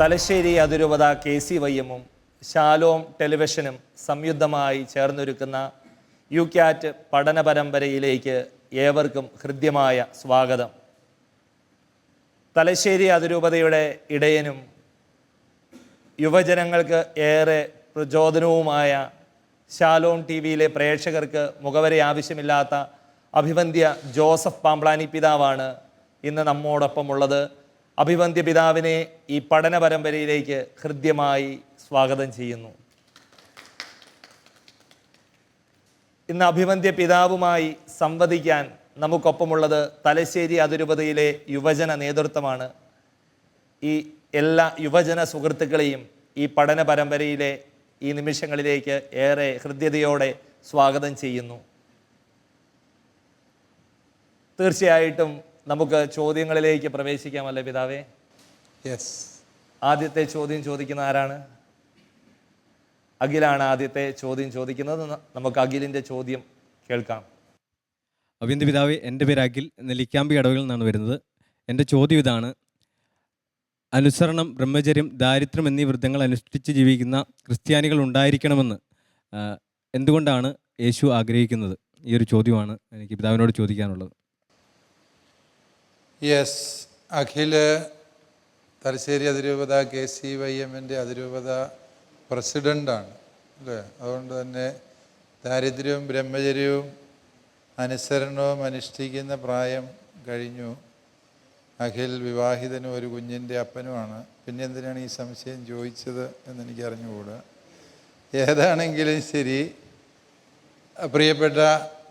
തലശ്ശേരി അതിരൂപത K C വൈഎമ്മും Shalom ടെലിവിഷനും സംയുക്തമായി ചേർന്നൊരുക്കുന്ന യു ക്യാറ്റ് പഠന പരമ്പരയിലേക്ക് ഏവർക്കും ഹൃദ്യമായ സ്വാഗതം. തലശ്ശേരി അതിരൂപതയുടെ ഇടയനും യുവജനങ്ങൾക്ക് ഏറെ പ്രചോദനവുമായ ശാലോം ടി വിയിലെ പ്രേക്ഷകർക്ക് മുഖവരെ ആവശ്യമില്ലാത്ത അഭിവന്ധ്യ ജോസഫ് പാമ്പ്ലാനി പിതാവാണ് ഇന്ന് നമ്മോടൊപ്പമുള്ളത്. ഉള്ളത് അഭിവന്ധ്യ പിതാവിനെ ഈ പഠന പരമ്പരയിലേക്ക് ഹൃദ്യമായി സ്വാഗതം ചെയ്യുന്നു. ഇന്ന് അഭിവന്ധ്യ പിതാവുമായി സംവദിക്കാൻ നമുക്കൊപ്പമുള്ളത് തലശ്ശേരി അതിരൂപതയിലെ യുവജന നേതൃത്വമാണ്. ഈ എല്ലാ യുവജന സുഹൃത്തുക്കളെയും ഈ പഠന പരമ്പരയിലെ ഈ നിമിഷങ്ങളിലേക്ക് ഏറെ ഹൃദ്യതയോടെ സ്വാഗതം ചെയ്യുന്നു. തീർച്ചയായിട്ടും നമുക്ക് ചോദ്യങ്ങളിലേക്ക് പ്രവേശിക്കാമല്ലേ പിതാവേ? യെസ് ആദ്യത്തെ ചോദ്യം ചോദിക്കുന്ന ആരാണ്? അഖിലാണ് ആദ്യത്തെ ചോദ്യം ചോദിക്കുന്നത്. നമുക്ക് അഖിലിന്റെ ചോദ്യം കേൾക്കാം. അവിന്ദ് പിതാവ് എന്റെ പേര് അഖിൽ. നെല്ലിക്കാമ്പി അടവുകളിൽ നിന്നാണ് വരുന്നത്. എന്റെ ചോദ്യം ഇതാണ്. അനുസരണം ബ്രഹ്മചര്യം ദാരിദ്ര്യം എന്നീ വൃത്തങ്ങൾ അനുഷ്ഠിച്ച് ജീവിക്കുന്ന ക്രിസ്ത്യാനികൾ ഉണ്ടായിരിക്കണമെന്ന് എന്തുകൊണ്ടാണ് യേശു ആഗ്രഹിക്കുന്നത്? ഈ ഒരു ചോദ്യമാണ് എനിക്ക് പിതാവിനോട് ചോദിക്കാനുള്ളത്. യെസ് അഖിൽ തലശ്ശേരി അതിരൂപത കെ സി വൈ എമ്മിന്റെ അതിരൂപത പ്രസിഡന്റാണ് അല്ലേ? അതുകൊണ്ട് തന്നെ ദാരിദ്ര്യവും ബ്രഹ്മചര്യവും അനുസരണവും അനുഷ്ഠിക്കുന്ന പ്രായം കഴിഞ്ഞു. അഖിൽ വിവാഹിതനും ഒരു കുഞ്ഞിന്റെ അപ്പനുമാണ്. പിന്നെ എന്തിനാണ് ഈ സംശയം ചോദിച്ചത് എന്നെനിക്ക് അറിഞ്ഞുകൂടാ ഏതാണെങ്കിലും ശരി. പ്രിയപ്പെട്ട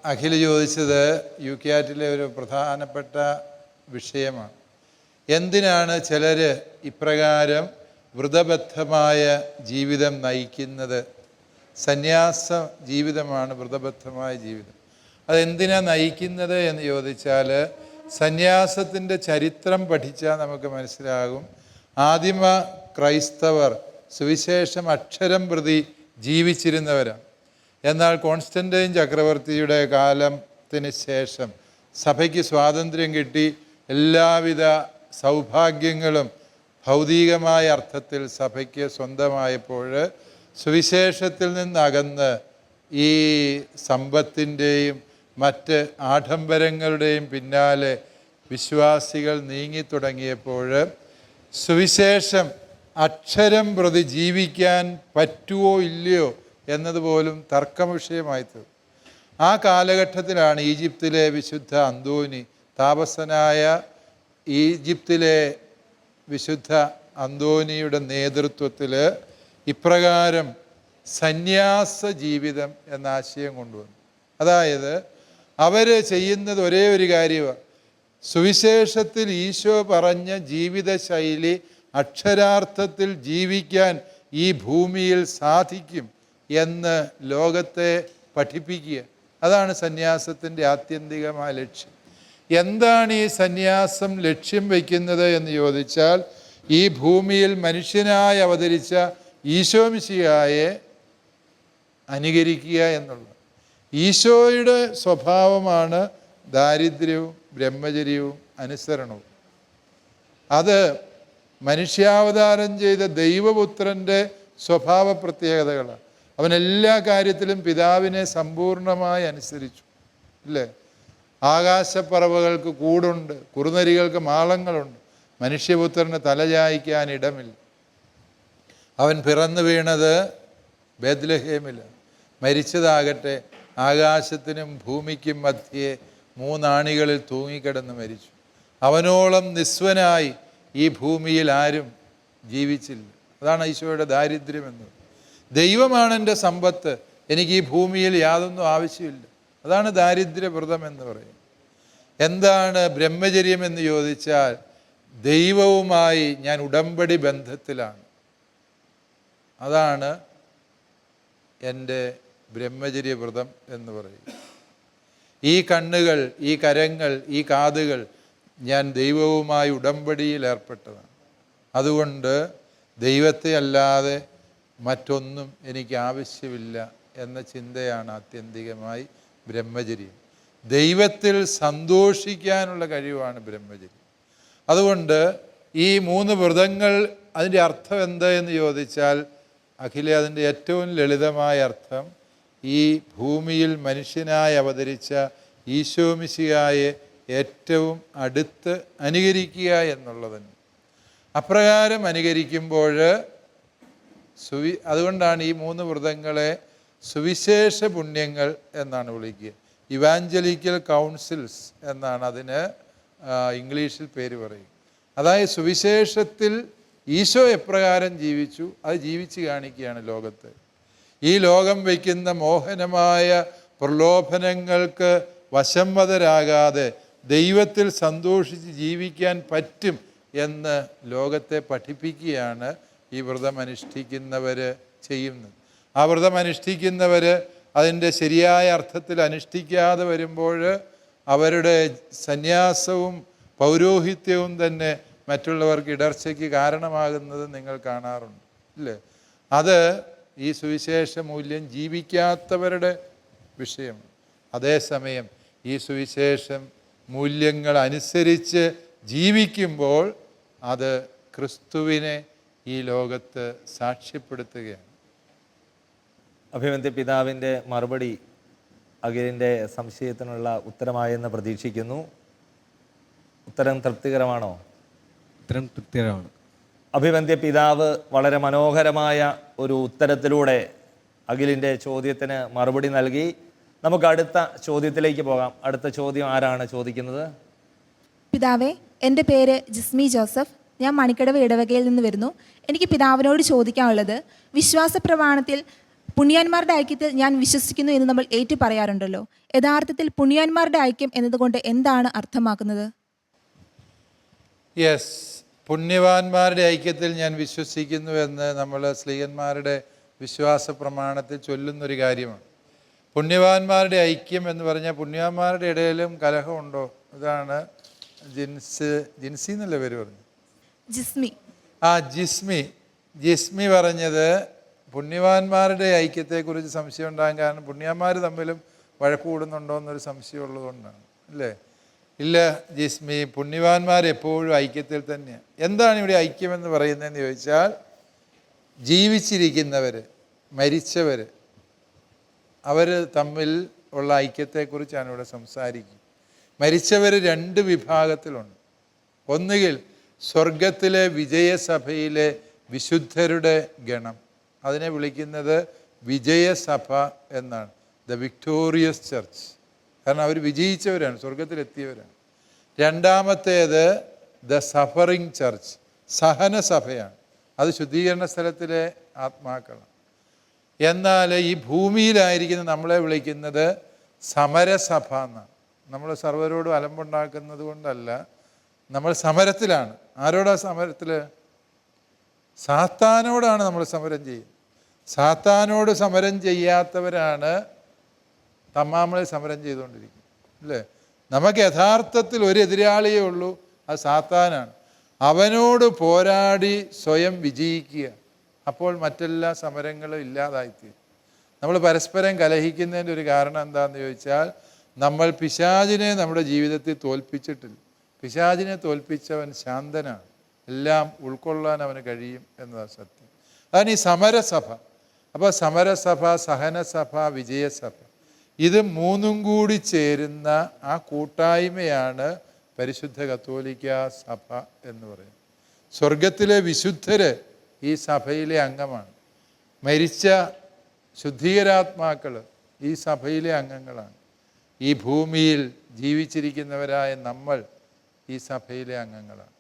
അഖിൽ ചോദിച്ചത് യു കെ ആറ്റിലെ ഒരു പ്രധാനപ്പെട്ട വിഷയമാണ്. എന്തിനാണ് ചിലർ ഇപ്രകാരം വ്രതബദ്ധമായ ജീവിതം നയിക്കുന്നത്? സന്യാസ ജീവിതമാണ് വ്രതബദ്ധമായ ജീവിതം. അതെന്തിനാ നയിക്കുന്നത് എന്ന് ചോദിച്ചാൽ സന്യാസത്തിന്റെ ചരിത്രം പഠിച്ചാൽ നമുക്ക് മനസ്സിലാകും. ആദിമ ക്രൈസ്തവർ സുവിശേഷം അക്ഷരം പ്രതി ജീവിച്ചിരുന്നവരാണ്. എന്നാൽ കോൺസ്റ്റന്റൈൻ ചക്രവർത്തിയുടെ കാലത്തിന് ശേഷം സഭയ്ക്ക് സ്വാതന്ത്ര്യം കിട്ടി. എല്ലാവിധ സൗഭാഗ്യങ്ങളും ഭൗതികമായ അർത്ഥത്തിൽ സഭയ്ക്ക് സ്വന്തമായപ്പോൾ സുവിശേഷത്തിൽ നിന്നകന്ന് ഈ സമ്പത്തിന്റെയും മറ്റ് ആഡംബരങ്ങളുടെയും പിന്നാലെ വിശ്വാസികൾ നീങ്ങി തുടങ്ങിയപ്പോൾ സുവിശേഷം അക്ഷരം പ്രതി ജീവിക്കാൻ പറ്റുമോ ഇല്ലയോ എന്നതുപോലും തർക്കവിഷയമായി തീർന്നു ആ കാലഘട്ടത്തിലാണ് ഈജിപ്തിലെ വിശുദ്ധ അന്തോനി താപസനായ ഈജിപ്തിലെ വിശുദ്ധ അന്തോനിയുടെ നേതൃത്വത്തിൽ ഇപ്രകാരം സന്യാസ ജീവിതം എന്ന ആശയം കൊണ്ടുവന്നു. അതായത് അവർ ചെയ്യുന്നത് ഒരേ ഒരു കാര്യമാണ് സുവിശേഷത്തിൽ ഈശോ പറഞ്ഞ ജീവിതശൈലി അക്ഷരാർത്ഥത്തിൽ ജീവിക്കാൻ ഈ ഭൂമിയിൽ സാധിക്കും എന്ന് ലോകത്തെ പഠിപ്പിക്കുക. അതാണ് സന്യാസത്തിന്റെ ആത്യന്തികമായ ലക്ഷ്യം. എന്താണ് ഈ സന്യാസം ലക്ഷ്യം വയ്ക്കുന്നത് എന്ന് ചോദിച്ചാൽ ഈ ഭൂമിയിൽ മനുഷ്യനായി അവതരിച്ച ഈശോമിശിയായെ അനുകരിക്കുക എന്നുള്ളത്. ഈശോയുടെ സ്വഭാവമാണ് ദാരിദ്ര്യവും ബ്രഹ്മചര്യവും അനുസരണവും. അത് മനുഷ്യാവതാരം ചെയ്ത ദൈവപുത്രന്റെ സ്വഭാവ പ്രത്യേകതകളാണ്. അവൻ എല്ലാ കാര്യത്തിലും പിതാവിനെ സമ്പൂർണമായി അനുസരിച്ചു. ഇല്ലേ? ആകാശപ്പറവകൾക്ക് കൂടുണ്ട് കുറുനരികൾക്ക് മാളങ്ങളുണ്ട്. മനുഷ്യപുത്രന് തലചായ്ക്കാൻ ഇടമില്ല. അവൻ പിറന്നു വീണത് ബേദ്ലഹേമിലാണ് മരിച്ചതാകട്ടെ ആകാശത്തിനും ഭൂമിക്കും മധ്യേ മൂന്നാണികളിൽ തൂങ്ങിക്കിടന്ന് മരിച്ചു. അവനോളം നിസ്വനായി ഈ ഭൂമിയിൽ ആരും ജീവിച്ചില്ല. അതാണ് ഈശോയുടെ ദാരിദ്ര്യം എന്നത് ദൈവമാണ് എന്റെ സമ്പത്ത്. എനിക്ക് ഈ ഭൂമിയിൽ യാതൊന്നും ആവശ്യമില്ല. അതാണ് ദാരിദ്ര്യവ്രതം എന്ന് പറയും. എന്താണ് ബ്രഹ്മചര്യം എന്ന് ചോദിച്ചാൽ ദൈവവുമായി ഞാൻ ഉടമ്പടി ബന്ധത്തിലാണ്. അതാണ് എന്റെ ബ്രഹ്മചര്യവ്രതം എന്ന് പറയും. ഈ കണ്ണുകൾ ഈ കരങ്ങൾ ഈ കാതുകൾ ഞാൻ ദൈവവുമായി ഉടമ്പടിയിൽ ഏർപ്പെട്ടതാണ്. അതുകൊണ്ട് ദൈവത്തെ അല്ലാതെ മറ്റൊന്നും എനിക്ക് ആവശ്യമില്ല എന്ന ചിന്തയാണ് ആത്യന്തികമായി ബ്രഹ്മചര്യം. ദൈവത്തിൽ സന്തോഷിക്കാനുള്ള കഴിവാണ് ബ്രഹ്മചര്യം. അതുകൊണ്ട് ഈ മൂന്ന് വ്രതങ്ങൾ അതിന്റെ അർത്ഥം എന്താ എന്ന് ചോദിച്ചാൽ അഖിലെ അതിന്റെ ഏറ്റവും ലളിതമായ അർത്ഥം ഈ ഭൂമിയിൽ മനുഷ്യനായി അവതരിച്ച ഈശോമിശിയായെ ഏറ്റവും അടുത്ത് അനുകരിക്കുക എന്നുള്ളതിന്. അപ്രകാരം അനുകരിക്കുമ്പോൾ സുവി അതുകൊണ്ടാണ് ഈ മൂന്ന് വ്രതങ്ങളെ സുവിശേഷ പുണ്യങ്ങൾ എന്നാണ് വിളിക്കുക. ഇവാഞ്ചലിക്കൽ കൗൺസിൽസ് എന്നാണ് അതിന് ഇംഗ്ലീഷിൽ പേര് പറയും. അതായത് സുവിശേഷത്തിൽ ഈശോ എപ്രകാരം ജീവിച്ചു അത് ജീവിച്ച് കാണിക്കുകയാണ് ലോകത്ത്. ഈ ലോകം വയ്ക്കുന്ന മോഹനമായ പ്രലോഭനങ്ങൾക്ക് വശംവതരാകാതെ ദൈവത്തിൽ സന്തോഷിച്ച് ജീവിക്കാൻ പറ്റും എന്ന് ലോകത്തെ പഠിപ്പിക്കുകയാണ് ഈ വ്രതം അനുഷ്ഠിക്കുന്നവർ ചെയ്യുന്നത്. ആ വ്രതം അനുഷ്ഠിക്കുന്നവർ അതിന്റെ ശരിയായ അർത്ഥത്തിൽ അനുഷ്ഠിക്കാതെ വരുമ്പോൾ അവരുടെ സന്യാസവും പൗരോഹിത്യവും തന്നെ മറ്റുള്ളവർക്ക് ഇടർച്ചയ്ക്ക് കാരണമാകുന്നത് നിങ്ങൾ കാണാറുണ്ട് ഇല്ലേ? അത് ഈ സുവിശേഷ മൂല്യം ജീവിക്കാത്തവരുടെ വിഷയമാണ് അതേസമയം ഈ സുവിശേഷം മൂല്യങ്ങൾ അനുസരിച്ച് ജീവിക്കുമ്പോൾ അത് ക്രിസ്തുവിനെ ഈ ലോകത്ത് സാക്ഷ്യപ്പെടുത്തുകയാണ്. അഭിമന്യ പിതാവിന്റെ മറുപടി അഖിലിന്റെ സംശയത്തിനുള്ള ഉത്തരമായെന്ന് പ്രതീക്ഷിക്കുന്നു. ഉത്തരം തൃപ്തികരമാണോ? ഉത്തരം തൃപ്തികരമാണ്. അഭിമന്തി പിതാവ് വളരെ മനോഹരമായ ഒരു ഉത്തരത്തിലൂടെ അഖിലിന്റെ ചോദ്യത്തിന് മറുപടി നൽകി. നമുക്ക് അടുത്ത ചോദ്യത്തിലേക്ക് പോകാം. അടുത്ത ചോദ്യം ആരാണ് ചോദിക്കുന്നത്? പിതാവേ എന്റെ പേര് ജിസ്മി ജോസഫ്. ഞാൻ മണിക്കടവ് ഇടവകയിൽ നിന്ന് വരുന്നു. എനിക്ക് പിതാവിനോട് ചോദിക്കാനുള്ളത് വിശ്വാസ പ്രമാണത്തിൽ പുണ്യാന്മാരുടെ ഐക്യത്തിൽ ഞാൻ വിശ്വസിക്കുന്നു എന്ന് നമ്മൾ ഏറ്റു പറയാറുണ്ടല്ലോ. യഥാർത്ഥത്തിൽ പുണ്യാന്മാരുടെ ഐക്യം എന്നതുകൊണ്ട് എന്താണ് അർത്ഥമാക്കുന്നത്? യെസ് പുണ്യവാന്മാരുടെ ഐക്യത്തിൽ ഞാൻ വിശ്വസിക്കുന്നു എന്ന് നമ്മൾ സ്ത്രീയന്മാരുടെ വിശ്വാസ പ്രമാണത്തിൽ ചൊല്ലുന്നൊരു കാര്യമാണ്. പുണ്യവാന്മാരുടെ ഐക്യം എന്ന് പറഞ്ഞാൽ പുണ്യവാന്മാരുടെ ഇടയിലും കലഹമുണ്ടോ ഇതാണ് ജിൻസ് ജിൻസി എന്നല്ലേ പേര് പറഞ്ഞു ജിസ്മി. ആ ജിസ്മി. ജിസ്മി പറഞ്ഞത് പുണ്യവാന്മാരുടെ ഐക്യത്തെക്കുറിച്ച് സംശയം ഉണ്ടാകാൻ കാരണം പുണ്യന്മാർ തമ്മിലും വഴക്ക് കൂടുന്നുണ്ടോ എന്നൊരു സംശയം ഉള്ളതുകൊണ്ടാണ് അല്ലേ? ഇല്ല ജിസ്മി പുണ്യവാന്മാർ എപ്പോഴും ഐക്യത്തിൽ തന്നെയാണ് എന്താണ് ഇവിടെ ഐക്യമെന്ന് പറയുന്നതെന്ന് ചോദിച്ചാൽ ജീവിച്ചിരിക്കുന്നവർ മരിച്ചവർ അവർ തമ്മിൽ ഉള്ള ഐക്യത്തെക്കുറിച്ചാണ് ഇവിടെ സംസാരിക്കുന്നത്. മരിച്ചവർ രണ്ട് വിഭാഗത്തിലുണ്ട്. ഒന്നുകിൽ സ്വർഗത്തിലെ വിജയസഭയിലെ വിശുദ്ധരുടെ ഗണം അതിനെ വിളിക്കുന്നത് വിജയസഭ എന്നാണ്. ദ വിക്ടോറിയസ് ചർച്ച് കാരണം അവർ വിജയിച്ചവരാണ് സ്വർഗത്തിലെത്തിയവരാണ് രണ്ടാമത്തേത് ദ സഫറിങ് ചർച്ച് സഹനസഭയാണ്. അത് ശുദ്ധീകരണ സ്ഥലത്തിലെ ആത്മാക്കളാണ്. എന്നാൽ ഈ ഭൂമിയിലായിരിക്കുന്ന നമ്മളെ വിളിക്കുന്നത് സമരസഭ എന്നാണ്. നമ്മൾ സർവരോട് അലമ്പുണ്ടാക്കുന്നത് കൊണ്ടല്ല. നമ്മൾ സമരത്തിലാണ്. ആരോടാ സമരത്തിൽ സാത്താനോടാണ് നമ്മൾ സമരം ചെയ്യുന്നത്. സാത്താനോട് സമരം ചെയ്യാത്തവരാണ് തമ്മാമളെ സമരം ചെയ്തുകൊണ്ടിരിക്കുന്നത്. അല്ലേ? നമുക്ക് യഥാർത്ഥത്തിൽ ഒരു എതിരാളിയേ ഉള്ളൂ അത് സാത്താനാണ്. അവനോട് പോരാടി സ്വയം വിജയിക്കുക. അപ്പോൾ മറ്റെല്ലാ സമരങ്ങളും ഇല്ലാതായിത്തീരും. നമ്മൾ പരസ്പരം കലഹിക്കുന്നതിന്റെ ഒരു കാരണം എന്താണെന്ന് ചോദിച്ചാൽ നമ്മൾ പിശാചിനെ നമ്മുടെ ജീവിതത്തിൽ തോൽപ്പിച്ചിട്ടില്ല. പിശാചിനെ തോൽപ്പിച്ചവൻ ശാന്തനാണ്. എല്ലാം ഉൾക്കൊള്ളാൻ അവന് കഴിയും എന്നതാണ് സത്യം. അതാണ് ഈ സമരസഭ. അപ്പോൾ സമരസഭ സഹനസഭ വിജയസഭ. ഇത് മൂന്നും കൂടി ചേരുന്ന ആ കൂട്ടായ്മയാണ് പരിശുദ്ധ കത്തോലിക്ക സഭ എന്ന് പറയുന്നത്. സ്വർഗത്തിലെ വിശുദ്ധര് ഈ സഭയിലെ അംഗമാണ്. മരിച്ച ശുദ്ധീകരാത്മാക്കൾ ഈ സഭയിലെ അംഗങ്ങളാണ്. ഈ ഭൂമിയിൽ ജീവിച്ചിരിക്കുന്നവരായ നമ്മൾ ഈ സഭയിലെ അംഗങ്ങളാണ്.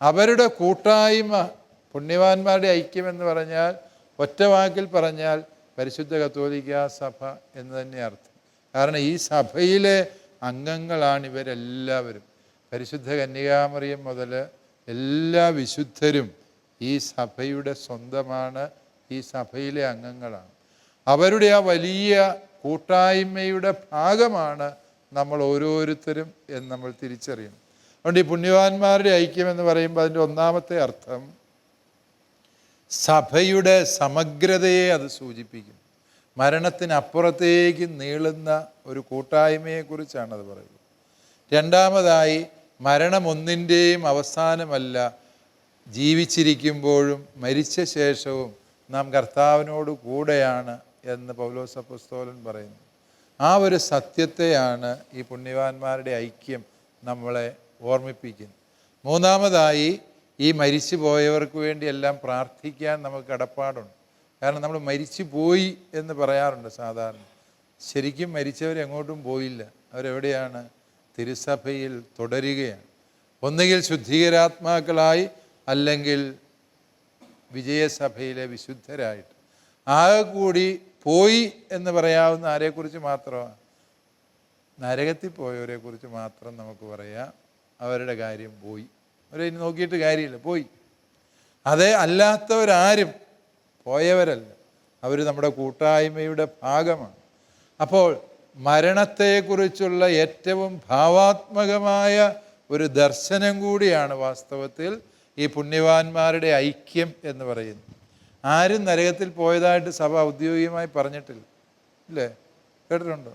അവരുടെ കൂട്ടായ്മ പുണ്യവാന്മാരുടെ ഐക്യം എന്ന് പറഞ്ഞാൽ ഒറ്റ വാക്കിൽ പറഞ്ഞാൽ പരിശുദ്ധ കത്തോലിക്ക സഭ എന്ന് തന്നെ അർത്ഥം. കാരണം ഈ സഭയിലെ അംഗങ്ങളാണ് ഇവരെല്ലാവരും. പരിശുദ്ധ കന്യകാമറിയം മുതൽ എല്ലാ വിശുദ്ധരും ഈ സഭയുടെ സ്വന്തമാണ് ഈ സഭയിലെ അംഗങ്ങളാണ്. അവരുടെ ആ വലിയ കൂട്ടായ്മയുടെ ഭാഗമാണ് നമ്മൾ ഓരോരുത്തരും എന്ന് നമ്മൾ തിരിച്ചറിയണം. അതുകൊണ്ട് ഈ പുണ്യവാന്മാരുടെ ഐക്യം എന്ന് പറയുമ്പോൾ അതിന്റെ ഒന്നാമത്തെ അർത്ഥം സഭയുടെ സമഗ്രതയെ അത് സൂചിപ്പിക്കും മരണത്തിനപ്പുറത്തേക്ക് നീളുന്ന ഒരു കൂട്ടായ്മയെക്കുറിച്ചാണ് അത് പറയുന്നത്. രണ്ടാമതായി മരണം ഒന്നിന്റെയും അവസാനമല്ല ജീവിച്ചിരിക്കുമ്പോഴും മരിച്ച ശേഷവും നാം കർത്താവിനോട് കൂടെയാണ് എന്ന് പൗലോസ പുസ്തോലൻ പറയുന്നു. ആ ഒരു സത്യത്തെയാണ് ഈ പുണ്യവാന്മാരുടെ ഐക്യം നമ്മളെ ഓർമ്മിപ്പിക്കുന്നത് മൂന്നാമതായി ഈ മരിച്ചു പോയവർക്ക് വേണ്ടി എല്ലാം പ്രാർത്ഥിക്കാൻ നമുക്ക് കടപ്പാടുണ്ട്. കാരണം നമ്മൾ മരിച്ചു പോയി എന്ന് പറയാറുണ്ട് സാധാരണ. ശരിക്കും മരിച്ചവർ എങ്ങോട്ടും പോയില്ല. അവരെവിടെയാണ്? തിരുസഭയിൽ തുടരുകയാണ്. ഒന്നുകിൽ ശുദ്ധീകരാത്മാക്കളായി അല്ലെങ്കിൽ വിജയസഭയിലെ വിശുദ്ധരായിട്ട്. ആകെ കൂടി പോയി എന്ന് പറയാവുന്ന ആരെക്കുറിച്ച് മാത്രമാണ്? നരകത്തിൽ പോയവരെക്കുറിച്ച് മാത്രം നമുക്ക് പറയാം. അവരുടെ കാര്യം പോയി. അവരെ ഇനി നോക്കിയിട്ട് കാര്യമില്ല പോയി. അതേ അല്ലാത്തവരാരും പോയവരല്ല. അവർ നമ്മുടെ കൂട്ടായ്മയുടെ ഭാഗമാണ്. അപ്പോൾ മരണത്തെക്കുറിച്ചുള്ള ഏറ്റവും ഭാവാത്മകമായ ഒരു ദർശനം കൂടിയാണ് വാസ്തവത്തിൽ ഈ പുണ്യവാന്മാരുടെ ഐക്യം എന്ന് പറയുന്നത്. ആരും നരകത്തിൽ പോയതായിട്ട് സഭ ഔദ്യോഗികമായി പറഞ്ഞിട്ടില്ല. ഇല്ലേ? കേട്ടിട്ടുണ്ടോ?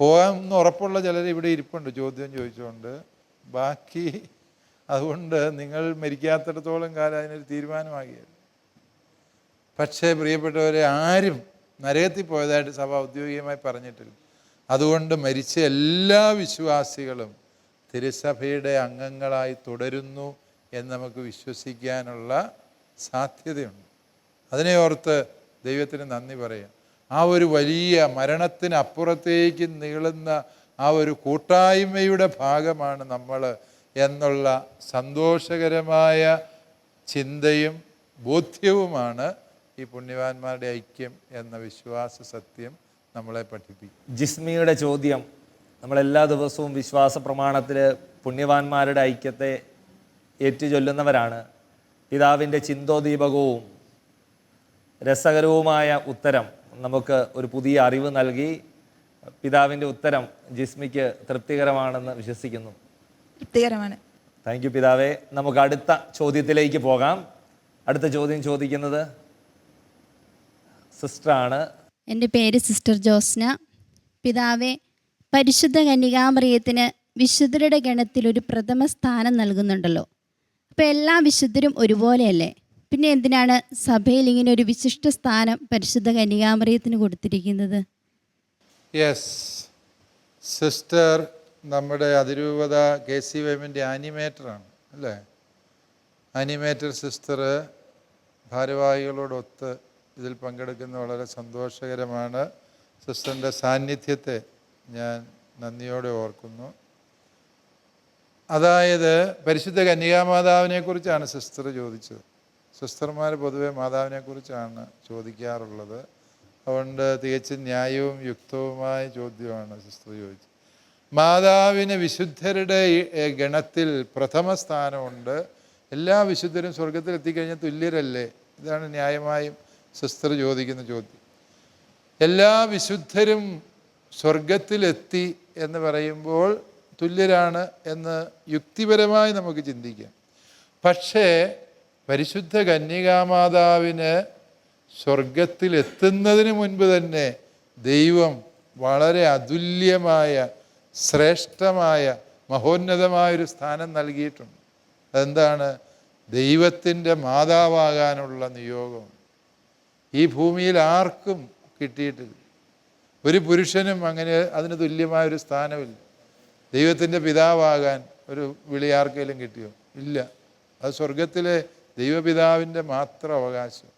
പോകാമെന്ന് ഉറപ്പുള്ള ചിലർ ഇവിടെ ഇരിപ്പുണ്ട് ചോദ്യം ചോദിച്ചുകൊണ്ട്. ബാക്കി അതുകൊണ്ട് നിങ്ങൾ മരിക്കാത്തിടത്തോളം കാലം അതിനൊരു തീരുമാനമാകിയത് പക്ഷേ പ്രിയപ്പെട്ടവരെ ആരും നരകത്തിൽ പോയതായിട്ട് സഭ ഔദ്യോഗികമായി പറഞ്ഞിട്ടില്ല. അതുകൊണ്ട് മരിച്ച എല്ലാ വിശ്വാസികളും തിരുസഭയുടെ അംഗങ്ങളായി തുടരുന്നു എന്ന് നമുക്ക് വിശ്വസിക്കാനുള്ള സാധ്യതയുണ്ട്. അതിനെ ഓർത്ത് ദൈവത്തിന് നന്ദി പറയാം. ആ ഒരു വലിയ മരണത്തിനപ്പുറത്തേക്ക് നീളുന്ന ആ ഒരു കൂട്ടായ്മയുടെ ഭാഗമാണ് നമ്മൾ എന്നുള്ള സന്തോഷകരമായ ചിന്തയും ബോധ്യവുമാണ് ഈ പുണ്യവാന്മാരുടെ ഐക്യം എന്ന വിശ്വാസ സത്യം നമ്മളെ പഠിപ്പിക്കും. ജിസ്മിയുടെ ചോദ്യം നമ്മളെല്ലാ ദിവസവും വിശ്വാസ പ്രമാണത്തിൽ പുണ്യവാന്മാരുടെ ഐക്യത്തെ ഏറ്റുചൊല്ലുന്നവരാണ്. പിതാവിന്റെ ചിന്തോദീപകവും രസകരവുമായ ഉത്തരം നമുക്ക് ഒരു പുതിയ അറിവ് നൽകി പിതാവിന്റെ ഉത്തരം ജിസ്മിക്ക് തൃപ്തികരമാണെന്ന് വിശ്വസിക്കുന്നു. തൃപ്തികരമാണ്. താങ്ക് യു പിതാവേ. നമുക്ക് അടുത്ത ചോദ്യത്തിലേക്ക് പോകാം. അടുത്ത ചോദ്യം ചോദിക്കുന്നത് സിസ്റ്ററാണ്. എന്റെ പേര് സിസ്റ്റർ ജോസ്ന. പിതാവെ പരിശുദ്ധ കന്യകാമറിയത്തിന് വിശുദ്ധരുടെ ഗണത്തിൽ ഒരു പ്രഥമ സ്ഥാനം നൽകുന്നുണ്ടല്ലോ. അപ്പോൾ എല്ലാ വിശുദ്ധരും ഒരുപോലെയല്ലേ? പിന്നെ എന്തിനാണ് സഭയിൽ ഇങ്ങനെ ഒരു വിശിഷ്ട സ്ഥാനം പരിശുദ്ധ കന്യാമറിയത്തിന് കൊടുത്തിരിക്കുന്നത്? യെസ് സിസ്റ്റർ നമ്മുടെ അതിരൂപത കെ സി വൈമിന്റെ ആനിമേറ്ററാണ് അല്ലേ? ആനിമേറ്റർ സിസ്റ്റർ ഭാരവാഹികളോടൊത്ത് ഇതിൽ പങ്കെടുക്കുന്ന വളരെ സന്തോഷകരമാണ്. സിസ്റ്ററിന്റെ സാന്നിധ്യത്തെ ഞാൻ നന്ദിയോടെ ഓർക്കുന്നു. അതായത് പരിശുദ്ധ കന്യകാമാതാവിനെ കുറിച്ചാണ് സിസ്റ്റർ ചോദിച്ചത്. സിസ്റ്റർമാർ പൊതുവെ മാതാവിനെ കുറിച്ചാണ് ചോദിക്കാറുള്ളത്. അതുകൊണ്ട് തികച്ചും ന്യായവും യുക്തവുമായ ചോദ്യമാണ് സിസ്റ്റർ ചോദിച്ചത്. മാതാവിന് വിശുദ്ധരുടെ ഗണത്തിൽ പ്രഥമ സ്ഥാനമുണ്ട്. എല്ലാ വിശുദ്ധരും സ്വർഗത്തിൽ എത്തിക്കഴിഞ്ഞാൽ തുല്യരല്ലേ? ഇതാണ് ന്യായമായും സിസ്റ്റർ ചോദിക്കുന്ന ചോദ്യം. എല്ലാ വിശുദ്ധരും സ്വർഗത്തിലെത്തി എന്ന് പറയുമ്പോൾ തുല്യരാണ് എന്ന് യുക്തിപരമായി നമുക്ക് ചിന്തിക്കാം. പക്ഷേ പരിശുദ്ധ കന്യകാമാതാവിന് സ്വർഗത്തിലെത്തുന്നതിന് മുൻപ് തന്നെ ദൈവം വളരെ അതുല്യമായ ശ്രേഷ്ഠമായ മഹോന്നതമായൊരു സ്ഥാനം നൽകിയിട്ടുണ്ട്. അതെന്താണ്? ദൈവത്തിന്റെ മാതാവാകാനുള്ള നിയോഗം. ഈ ഭൂമിയിൽ ആർക്കും കിട്ടിയിട്ടില്ല. ഒരു പുരുഷനും അങ്ങനെ അതിന് തുല്യമായൊരു സ്ഥാനമില്ല. ദൈവത്തിന്റെ പിതാവാകാൻ ഒരു വിളി ആർക്കെങ്കിലും കിട്ടിയോ? ഇല്ല. അത് സ്വർഗത്തിലെ ദൈവപിതാവിന്റെ മാത്രം അവകാശം.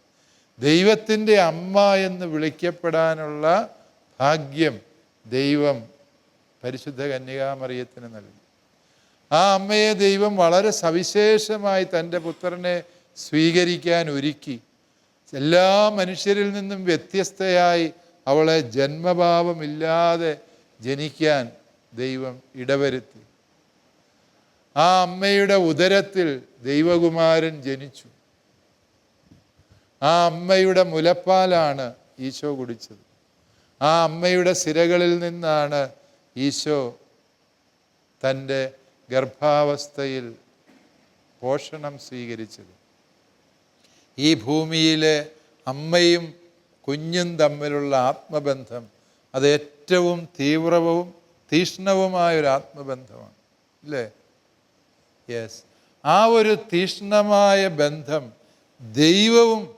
ദൈവത്തിന്റെ അമ്മ എന്ന് വിളിക്കപ്പെടാനുള്ള ഭാഗ്യം ദൈവം പരിശുദ്ധ കന്യകാമറിയത്തിന് നൽകി. ആ അമ്മയെ ദൈവം വളരെ സവിശേഷമായി തന്റെ പുത്രനെ സ്വീകരിക്കാൻ ഒരുക്കി. എല്ലാ മനുഷ്യരിൽ നിന്നും വ്യത്യസ്തയായി അവളെ ജന്മഭാവമില്ലാതെ ജനിക്കാൻ ദൈവം ഇടവരുത്തി. ആ അമ്മയുടെ ഉദരത്തിൽ ദൈവകുമാരൻ ജനിച്ചു. ആ അമ്മയുടെ മുലപ്പാലാണ് ഈശോ കുടിച്ചത്. ആ അമ്മയുടെ സിരകളിൽ നിന്നാണ് ഈശോ തന്റെ ഗർഭാവസ്ഥയിൽ പോഷണം സ്വീകരിച്ചത്. ഈ ഭൂമിയിലെ അമ്മയും കുഞ്ഞും തമ്മിലുള്ള ആത്മബന്ധം അത് ഏറ്റവും തീവ്രവും തീഷ്ണവുമായൊരു ആത്മബന്ധമാണ് അല്ലേ യെസ് ആ ഒരു തീഷ്ണമായ ബന്ധം ദൈവവും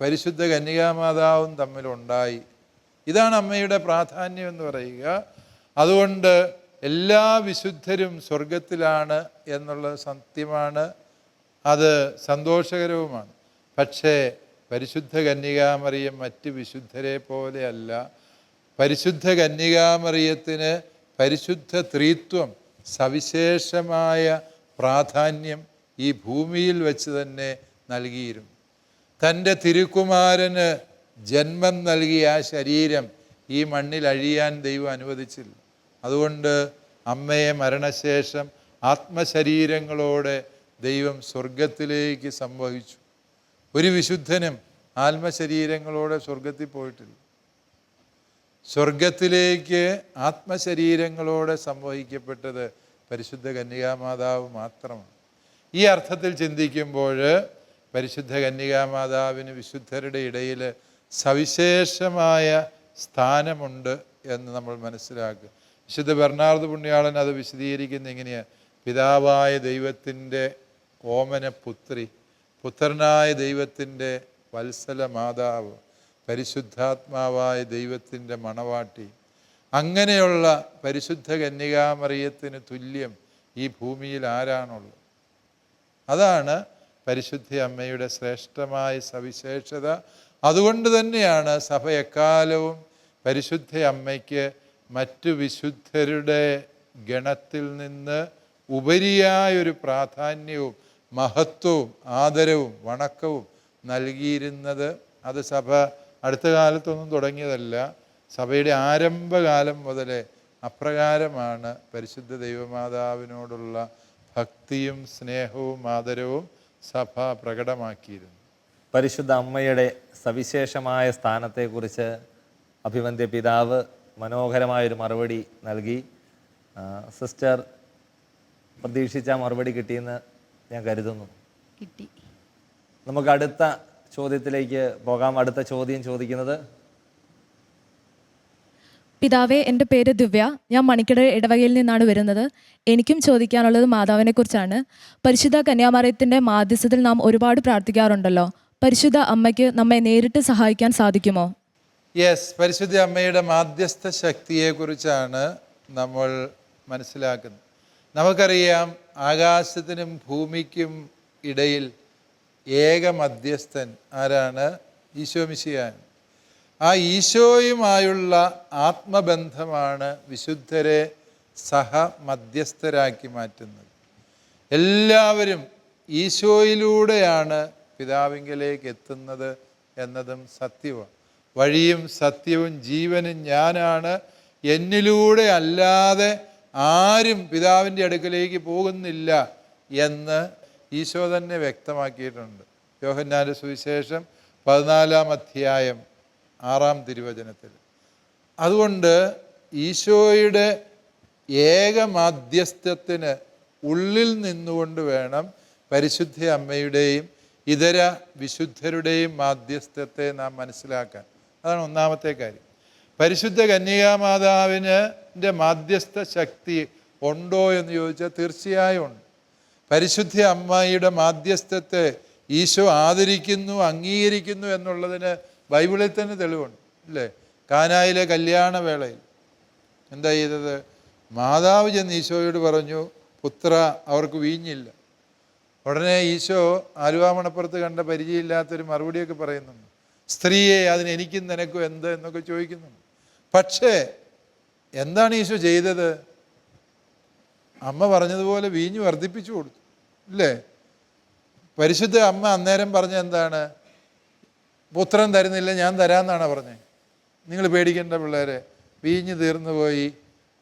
പരിശുദ്ധ കന്യകാമാതാവും തമ്മിലുണ്ടായി. ഇതാണ് അമ്മയുടെ പ്രാധാന്യം എന്ന് പറയുക. അതുകൊണ്ട് എല്ലാ വിശുദ്ധരും സ്വർഗത്തിലാണ് എന്നുള്ള സത്യമാണ്. അത് സന്തോഷകരവുമാണ്. പക്ഷേ പരിശുദ്ധ കന്യകാമറിയം മറ്റ് വിശുദ്ധരെ പോലെയല്ല. പരിശുദ്ധ കന്യകാമറിയത്തിന് പരിശുദ്ധ ത്രീത്വം സവിശേഷമായ പ്രാധാന്യം ഈ ഭൂമിയിൽ വെച്ച് തന്നെ നൽകിയിരുന്നു. തന്റെ തിരുക്കുമാരന് ജന്മം നൽകിയ ആ ശരീരം ഈ മണ്ണിൽ അഴിയാൻ ദൈവം അനുവദിച്ചില്ല. അതുകൊണ്ട് അമ്മയെ മരണശേഷം ആത്മശരീരങ്ങളോടെ ദൈവം സ്വർഗത്തിലേക്ക് സംവഹിച്ചു. ഒരു വിശുദ്ധനും ആത്മശരീരങ്ങളോടെ സ്വർഗത്തിൽ പോയിട്ടില്ല. സ്വർഗത്തിലേക്ക് ആത്മശരീരങ്ങളോടെ സംവഹിക്കപ്പെട്ടത് പരിശുദ്ധ കന്യകാമാതാവ് മാത്രമാണ്. ഈ അർത്ഥത്തിൽ ചിന്തിക്കുമ്പോൾ പരിശുദ്ധ കന്യകാമാതാവിന് വിശുദ്ധരുടെ ഇടയിൽ സവിശേഷമായ സ്ഥാനമുണ്ട് എന്ന് നമ്മൾ മനസ്സിലാക്കുക. വിശുദ്ധ ബെർണാർഡ് പുണ്യാളൻ അത് വിശദീകരിക്കുന്ന എങ്ങനെയാണ് പിതാവായ ദൈവത്തിന്റെ ഓമന പുത്രി പുത്രനായ ദൈവത്തിന്റെ വത്സല മാതാവ് പരിശുദ്ധാത്മാവായ ദൈവത്തിന്റെ മണവാട്ടി അങ്ങനെയുള്ള പരിശുദ്ധ കന്യകാമറിയത്തിന് തുല്യം ഈ ഭൂമിയിൽ ആരാണുള്ളത്? അതാണ് പരിശുദ്ധ അമ്മയുടെ ശ്രേഷ്ഠമായ സവിശേഷത. അതുകൊണ്ട് തന്നെയാണ് സഭ എക്കാലവും പരിശുദ്ധ അമ്മയ്ക്ക് മറ്റു വിശുദ്ധരുടെ ഗണത്തിൽ നിന്ന് ഉപരിയായൊരു പ്രാധാന്യവും മഹത്വവും ആദരവും വണക്കവും നൽകിയിരുന്നത്. അത് സഭ അടുത്ത കാലത്തൊന്നും തുടങ്ങിയതല്ല. സഭയുടെ ആരംഭകാലം മുതലേ അപ്രകാരമാണ് പരിശുദ്ധ ദൈവമാതാവിനോടുള്ള ഭക്തിയും സ്നേഹവും ആദരവും സഭ പ്രകടമാക്കിയിരുന്നു. പരിശുദ്ധ അമ്മയുടെ സവിശേഷമായ സ്ഥാനത്തെക്കുറിച്ച് അഭിവന്ദ്യ പിതാവ് മനോഹരമായൊരു മറുപടി നൽകി. സിസ്റ്റർ പ്രതീക്ഷിച്ച മറുപടി കിട്ടിയെന്ന് ഞാൻ കരുതുന്നു. കിട്ടി. നമുക്ക് അടുത്ത ചോദ്യത്തിലേക്ക് പോകാം. അടുത്ത ചോദ്യം ചോദിക്കുന്നത് പിതാവേ എന്റെ പേര് ദിവ്യ. ഞാൻ മണിക്കട ഇടവകയിൽ നിന്നാണ് വരുന്നത്. എനിക്കും ചോദിക്കാനുള്ളത് മാതാവിനെ കുറിച്ചാണ് പരിശുദ്ധ കന്യാമറിയത്തിന്റെ മാധ്യസ്ഥത്തിൽ നാം ഒരുപാട് പ്രാർത്ഥിക്കാറുണ്ടല്ലോ. പരിശുദ്ധ അമ്മയ്ക്ക് നമ്മെ നേരിട്ട് സഹായിക്കാൻ സാധിക്കുമോ? യെസ് പരിശുദ്ധ അമ്മയുടെ മാധ്യസ്ഥ ശക്തിയെക്കുറിച്ചാണ് നമ്മൾ മനസ്സിലാക്കുന്നത്. നമുക്കറിയാം ആകാശത്തിനും ഭൂമിക്കും ഇടയിൽ ഏക മധ്യസ്ഥൻ ആരാണ്? ഈശോ മിശിഹാൻ ആ ഈശോയുമായുള്ള ആത്മബന്ധമാണ് വിശുദ്ധരെ സഹ മധ്യസ്ഥരാക്കി മാറ്റുന്നത്. എല്ലാവരും ഈശോയിലൂടെയാണ് പിതാവിങ്കലേക്ക് എത്തുന്നത് എന്നതും സത്യമാണ് വഴിയും സത്യവും ജീവനും ഞാനാണ്. എന്നിലൂടെ അല്ലാതെ ആരും പിതാവിന്റെ അടുക്കലേക്ക് പോകുന്നില്ല എന്ന് ഈശോ തന്നെ വ്യക്തമാക്കിയിട്ടുണ്ട്. യോഹന്നാന്റെ സുവിശേഷം പതിനാലാം അധ്യായം ആറാം തിരുവചനത്തിൽ. അതുകൊണ്ട് ഈശോയുടെ ഏക മാധ്യസ്ഥത്തിന് ഉള്ളിൽ നിന്നുകൊണ്ട് വേണം പരിശുദ്ധ അമ്മയുടെയും ഇതര വിശുദ്ധരുടെയും മാധ്യസ്ഥത്തെ നാം മനസ്സിലാക്കാൻ. അതാണ് ഒന്നാമത്തെ കാര്യം. പരിശുദ്ധ കന്യകാമാതാവിന്റെ മാധ്യസ്ഥ ശക്തി ഉണ്ടോ എന്ന് ചോദിച്ചാൽ തീർച്ചയായും ഉണ്ട്. പരിശുദ്ധ അമ്മയുടെ മാധ്യസ്ഥത്തെ ഈശോ ആദരിക്കുന്നു അംഗീകരിക്കുന്നു എന്നുള്ളതിന് ബൈബിളിൽ തന്നെ തെളിവുണ്ട് അല്ലേ? കാനായിലെ കല്യാണ വേളയിൽ എന്താ ചെയ്തത്? മാതാവ് ചെന്ന് ഈശോയോട് പറഞ്ഞു പുത്ര അവർക്ക് വീഞ്ഞില്ല. ഉടനെ ഈശോ ആലുവാമണപ്പുറത്ത് കണ്ട പരിചയമില്ലാത്തൊരു മറുപടിയൊക്കെ പറയുന്നുണ്ട്. സ്ത്രീയെ അതിന് എനിക്കും നിനക്കും എന്ത്? എന്നൊക്കെ ചോദിക്കുന്നുണ്ട്. പക്ഷേ എന്താണ് ഈശോ ചെയ്തത്? അമ്മ പറഞ്ഞതുപോലെ വീഞ്ഞ് വർദ്ധിപ്പിച്ചു കൊടുത്തു ഇല്ലേ പരിശുദ്ധ അമ്മ അന്നേരം പറഞ്ഞ എന്താണ്? പുത്രൻ തരുന്നില്ല ഞാൻ തരാമെന്നാണ് പറഞ്ഞത് നിങ്ങൾ പേടിക്കേണ്ട പിള്ളേരെ വീഞ്ഞ് തീർന്നു പോയി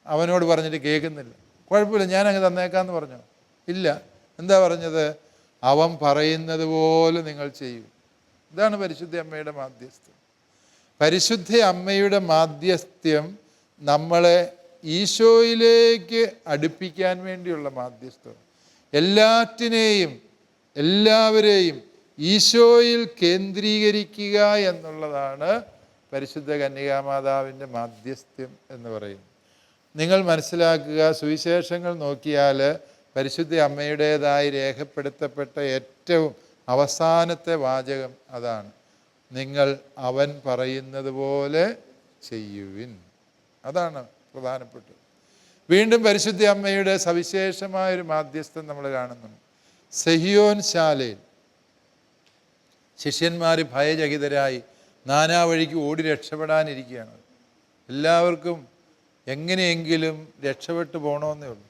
അവനോട് പറഞ്ഞിട്ട് കേൾക്കുന്നില്ല. കുഴപ്പമില്ല ഞാനങ്ങ് തന്നേക്കാന്ന് പറഞ്ഞു. ഇല്ല എന്താ പറഞ്ഞത്? അവൻ പറയുന്നത് പോലെ നിങ്ങൾ ചെയ്യൂ. ഇതാണ് പരിശുദ്ധ അമ്മയുടെ മാധ്യസ്ഥ്യം. പരിശുദ്ധ അമ്മയുടെ മാധ്യസ്ഥ്യം നമ്മളെ ഈശോയിലേക്ക് അടുപ്പിക്കാൻ വേണ്ടിയുള്ള മാധ്യസ്ഥം എല്ലാറ്റിനെയും എല്ലാവരെയും ഈശോയിൽ കേന്ദ്രീകരിക്കുക എന്നുള്ളതാണ് പരിശുദ്ധ കന്യകാമാതാവിന്റെ മാധ്യസ്ഥ്യം എന്ന് പറയും നിങ്ങൾ മനസ്സിലാക്കുക സുവിശേഷങ്ങൾ നോക്കിയാൽ പരിശുദ്ധ അമ്മയുടേതായി രേഖപ്പെടുത്തപ്പെട്ട ഏറ്റവും അവസാനത്തെ വാചകം അതാണ്. നിങ്ങൾ അവൻ പറയുന്നത് പോലെ ചെയ്യുവിൻ. അതാണ് പ്രധാനപ്പെട്ടത്. വീണ്ടും പരിശുദ്ധ അമ്മയുടെ സവിശേഷമായൊരു മാധ്യസ്ഥം നമ്മൾ കാണുന്നുണ്ട് സെഹിയോൻ ശാലയിൽ ശിഷ്യന്മാർ ഭയചകിതരായി നാനാ വഴിക്ക് ഓടി രക്ഷപ്പെടാനിരിക്കുകയാണ്. എല്ലാവർക്കും എങ്ങനെയെങ്കിലും രക്ഷപ്പെട്ടു പോകണമെന്നേ ഉള്ളൂ.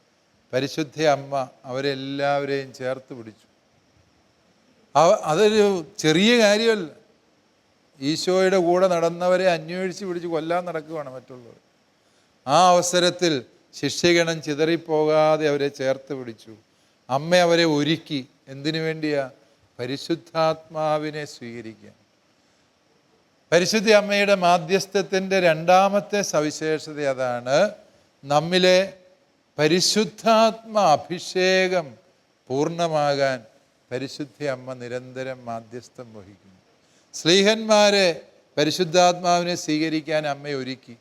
പരിശുദ്ധ അമ്മ അവരെല്ലാവരെയും ചേർത്ത് പിടിച്ചു. അതൊരു ചെറിയ കാര്യമല്ല. ഈശോയുടെ കൂടെ നടന്നവരെ അന്വേഷിച്ച് പിടിച്ച് കൊല്ലാൻ നടക്കുകയാണ് മറ്റുള്ളവർ. ആ അവസരത്തിൽ ശിഷ്യഗണം ചിതറിപ്പോകാതെ അവരെ ചേർത്ത് പിടിച്ചു. അമ്മ അവരെ ഒരുക്കി. എന്തിനു വേണ്ടിയാ? പരിശുദ്ധാത്മാവിനെ സ്വീകരിക്കുക പരിശുദ്ധ അമ്മയുടെ മാധ്യസ്ഥത്തിന്റെ രണ്ടാമത്തെ സവിശേഷത അതാണ് നമ്മിലെ പരിശുദ്ധാത്മ അഭിഷേകം പൂർണമാകാൻ പരിശുദ്ധ അമ്മ നിരന്തരം മാധ്യസ്ഥം വഹിക്കുന്നു. സ്ലീഹന്മാരെ പരിശുദ്ധാത്മാവിനെ സ്വീകരിക്കാൻ അമ്മ ഒരുക്കി.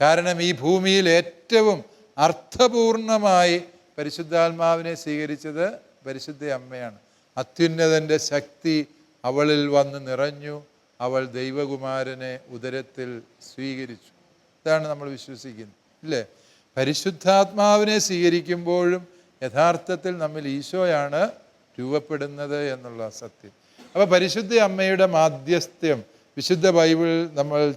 കാരണം ഈ ഭൂമിയിൽ ഏറ്റവും അർത്ഥപൂർണമായി പരിശുദ്ധാത്മാവിനെ സ്വീകരിച്ചത് പരിശുദ്ധ അമ്മയാണ്. അത്യുന്നതന്റെ ശക്തി അവളിൽ വന്ന് നിറഞ്ഞു. അവൾ ദൈവകുമാരനെ ഉദരത്തിൽ സ്വീകരിച്ചു. ഇതാണ് നമ്മൾ വിശ്വസിക്കുന്നത് ഇല്ലേ? പരിശുദ്ധാത്മാവിനെ സ്വീകരിക്കുമ്പോഴും യഥാർത്ഥത്തിൽ നമ്മൾ ഈശോയാണ് രൂപപ്പെടുന്നത് എന്നുള്ള സത്യം. അപ്പോൾ പരിശുദ്ധ അമ്മയുടെ മാധ്യസ്ഥ്യം വിശുദ്ധ ബൈബിൾ നമ്മൾ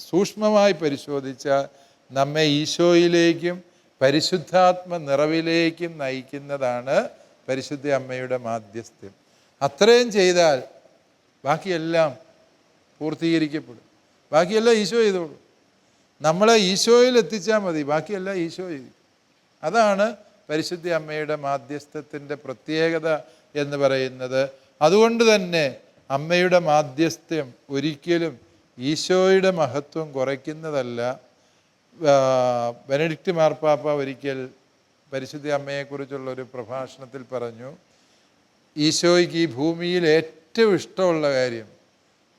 സൂക്ഷ്മമായി പരിശോധിച്ചാൽ നമ്മെ ഈശോയിലേക്കും പരിശുദ്ധാത്മ നിറവിലേക്കും നയിക്കുന്നതാണ് പരിശുദ്ധ അമ്മയുടെ മാധ്യസ്ഥ്യം. അത്രയും ചെയ്താൽ ബാക്കിയെല്ലാം പൂർത്തീകരിക്കപ്പെടും. ബാക്കിയെല്ലാം ഈശോ ചെയ്തോളൂ. നമ്മളെ ഈശോയിൽ എത്തിച്ചാൽ മതി. ബാക്കിയെല്ലാം ഈശോ ചെയ്തു അതാണ് പരിശുദ്ധ അമ്മയുടെ മാധ്യസ്ഥത്തിന്റെ പ്രത്യേകത എന്ന് പറയുന്നത്. അതുകൊണ്ട് തന്നെ അമ്മയുടെ മാധ്യസ്ഥ്യം ഒരിക്കലും ഈശോയുടെ മഹത്വം കുറയ്ക്കുന്നതല്ല. ബെനഡിക്റ്റ് മാർപ്പാപ്പ ഒരിക്കൽ പരിശുദ്ധ അമ്മയെക്കുറിച്ചുള്ള ഒരു പ്രഭാഷണത്തിൽ പറഞ്ഞു ഈശോയ്ക്ക് ഈ ഭൂമിയിൽ ഏറ്റവും ഇഷ്ടമുള്ള കാര്യം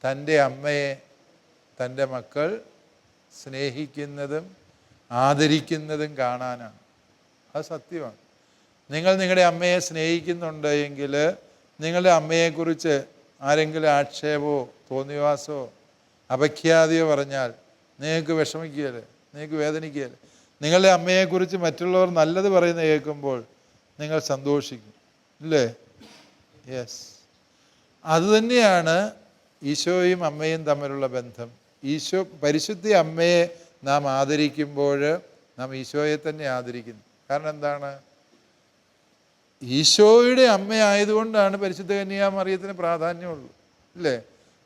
തന്റെ അമ്മയെ തന്റെ മക്കൾ സ്നേഹിക്കുന്നതും ആദരിക്കുന്നതും കാണാനാണ്. അത് സത്യമാണ്. നിങ്ങൾ നിങ്ങളുടെ അമ്മയെ സ്നേഹിക്കുന്നുണ്ട് എങ്കിൽ നിങ്ങളുടെ അമ്മയെക്കുറിച്ച് ആരെങ്കിലും ആക്ഷേപമോ തോന്നിവാസമോ അപഖ്യാതിയോ പറഞ്ഞാൽ നിങ്ങൾക്ക് വിഷമിക്കുകയല്ലേ? നിങ്ങൾക്ക് വേദനിക്കുകയല്ലേ? നിങ്ങളുടെ അമ്മയെക്കുറിച്ച് മറ്റുള്ളവർ നല്ലത് പറയുന്നത് കേൾക്കുമ്പോൾ നിങ്ങൾ സന്തോഷിക്കും. ഇല്ലേ? യെസ് അതുതന്നെയാണ് ഈശോയും അമ്മയും തമ്മിലുള്ള ബന്ധം. ഈശോ പരിശുദ്ധി അമ്മയെ നാം ആദരിക്കുമ്പോൾ നാം ഈശോയെ തന്നെ ആദരിക്കുന്നു. കാരണം എന്താണ്? ഈശോയുടെ അമ്മയായതുകൊണ്ടാണ് പരിശുദ്ധ കന്യാമറിയത്തിന് പ്രാധാന്യമുള്ളൂ. അല്ലേ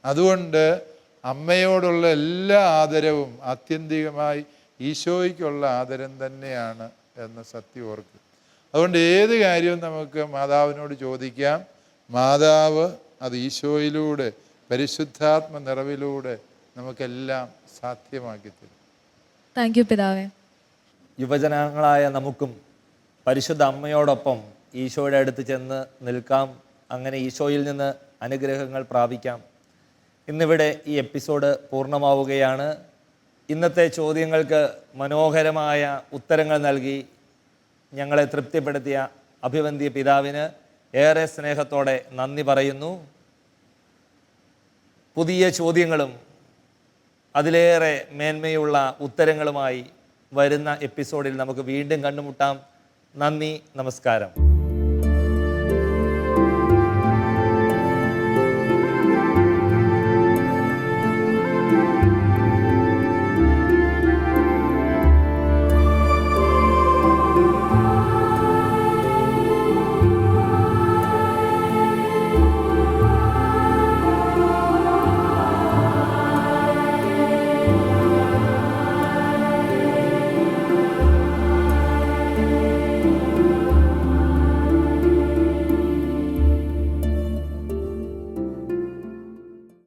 അതുകൊണ്ട് അമ്മയോടുള്ള എല്ലാ ആദരവും ആത്യന്തികമായി ഈശോയ്ക്കുള്ള ആദരം തന്നെയാണ് എന്ന സത്യം ഓർക്കുക അതുകൊണ്ട് ഏത് കാര്യവും നമുക്ക് മാതാവിനോട് ചോദിക്കാം. മാതാവ് അത് ഈശോയിലൂടെ പരിശുദ്ധാത്മ നിറവിലൂടെ നമുക്കെല്ലാം സാധ്യമാക്കി തരും താങ്ക് യു പിതാവേ. യുവജനങ്ങളായ നമുക്കും പരിശുദ്ധ അമ്മയോടൊപ്പം ഈശോയുടെ അടുത്ത് ചെന്ന് നിൽക്കാം. അങ്ങനെ ഈശോയിൽ നിന്ന് അനുഗ്രഹങ്ങൾ പ്രാപിക്കാം. ഇന്നിവിടെ ഈ എപ്പിസോഡ് പൂർണമാവുകയാണ്. ഇന്നത്തെ ചോദ്യങ്ങൾക്ക് മനോഹരമായ ഉത്തരങ്ങൾ നൽകി ഞങ്ങളെ തൃപ്തിപ്പെടുത്തിയ അഭിവന്ധ്യ പിതാവിന് ഏറെ സ്നേഹത്തോടെ നന്ദി പറയുന്നു. പുതിയ ചോദ്യങ്ങളും അതിലേറെ മേന്മയുള്ള ഉത്തരങ്ങളുമായി വരുന്ന എപ്പിസോഡിൽ നമുക്ക് വീണ്ടും കണ്ടുമുട്ടാം. നന്ദി നമസ്കാരം.